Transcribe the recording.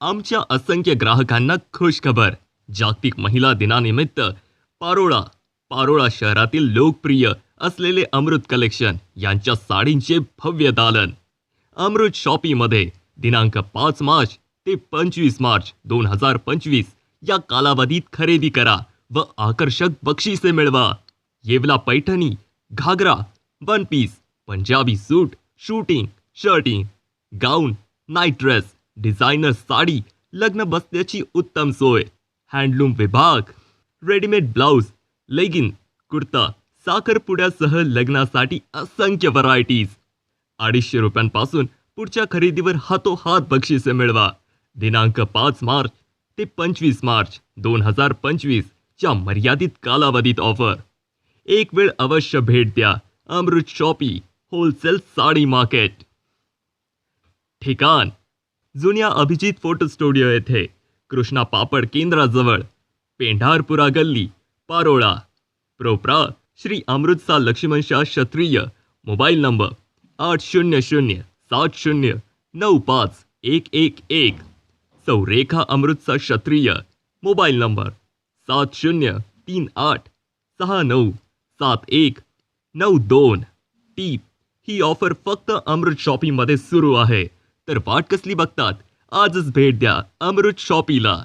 आमच्या असंख्य ग्राहकांना खुश खबर. जागतिक महिला दिनानिमित्त पारोळा पारोळा शहरातील लोकप्रिय असलेले अमृत कलेक्शन यांच्या साडींचे भव्य दालन. अमृत शॉपीमध्ये दिनांक पाच मार्च ते पंचवीस मार्च दोन हजार पंचवीस या कालावधीत खरेदी करा व आकर्षक बक्षिसे मिळवा. Yeola Paithani ghagra one piece Punjabi suit shooting shirting gown night dress designer sari लग्न बसण्याची उत्तम सोय हँडलूम विभाग रेडीमेड ब्लाऊज लेगिन कुर्ता साखरपुड्यासह लग्नासाठी असंख्य व्हरायटीज अडीचशे रुपयांपासून पुढच्या खरेदीवर हातोहात बक्षिसे मिळवा. दिनांक पाच मार्च ते पंचवीस मार्च दोन हजार पंचवीस च्या मर्यादित कालावधीत ऑफर एक वेळ अवश्य भेट द्या. Amrut shoppy wholesale sari market ठिकाण जुन्या अभिजित फोटो स्टुडिओ येथे कृष्णा पापड केंद्राजवळ पेंढारपुरा गल्ली पारोळा प्रोप्रा श्री अमृतसा लक्ष्मणशाह क्षत्रिय मोबाईल नंबर आठ शून्य शून्य सात शून्य नऊ पाच एक एक एक सौरेखा अमृतसा क्षत्रिय मोबाईल नंबर सात शून्य तीन आठ सहा नऊ सात एक नऊ दोन. टीप ही ऑफर फक्त अमृत शॉपिंगमध्ये सुरू आहे. तर वाट कसली बघतात? आजच भेट द्या अमृत शॉपीला.